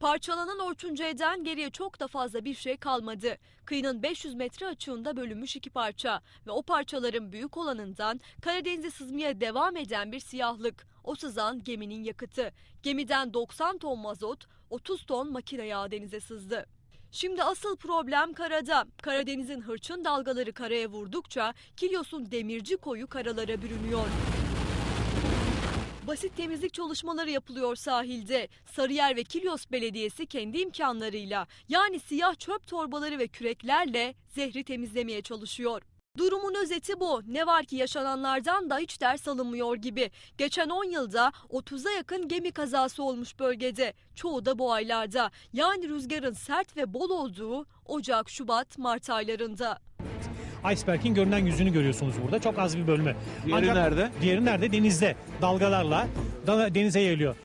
Parçalanan Ortuncay'dan geriye çok da fazla bir şey kalmadı. Kıyının 500 metre açığında bölünmüş iki parça ve o parçaların büyük olanından Karadeniz'e sızmaya devam eden bir siyahlık. O sızan geminin yakıtı. Gemiden 90 ton mazot, 30 ton makine yağı denize sızdı. Şimdi asıl problem karada. Karadeniz'in hırçın dalgaları karaya vurdukça Kilyos'un demirci koyu karalara bürünüyor. Basit temizlik çalışmaları yapılıyor sahilde. Sarıyer ve Kilyos Belediyesi kendi imkanlarıyla yani siyah çöp torbaları ve küreklerle zehri temizlemeye çalışıyor. Durumun özeti bu. Ne var ki yaşananlardan da hiç ders alınmıyor gibi. Geçen 10 yılda 30'a yakın gemi kazası olmuş bölgede. Çoğu da bu aylarda. Yani rüzgarın sert ve bol olduğu Ocak, Şubat, Mart aylarında. Iceberg'in görünen yüzünü görüyorsunuz burada. Çok az bir bölümü. Diğeri nerede? Diğeri nerede? Denizde. Dalgalarla da- denize yayılıyor.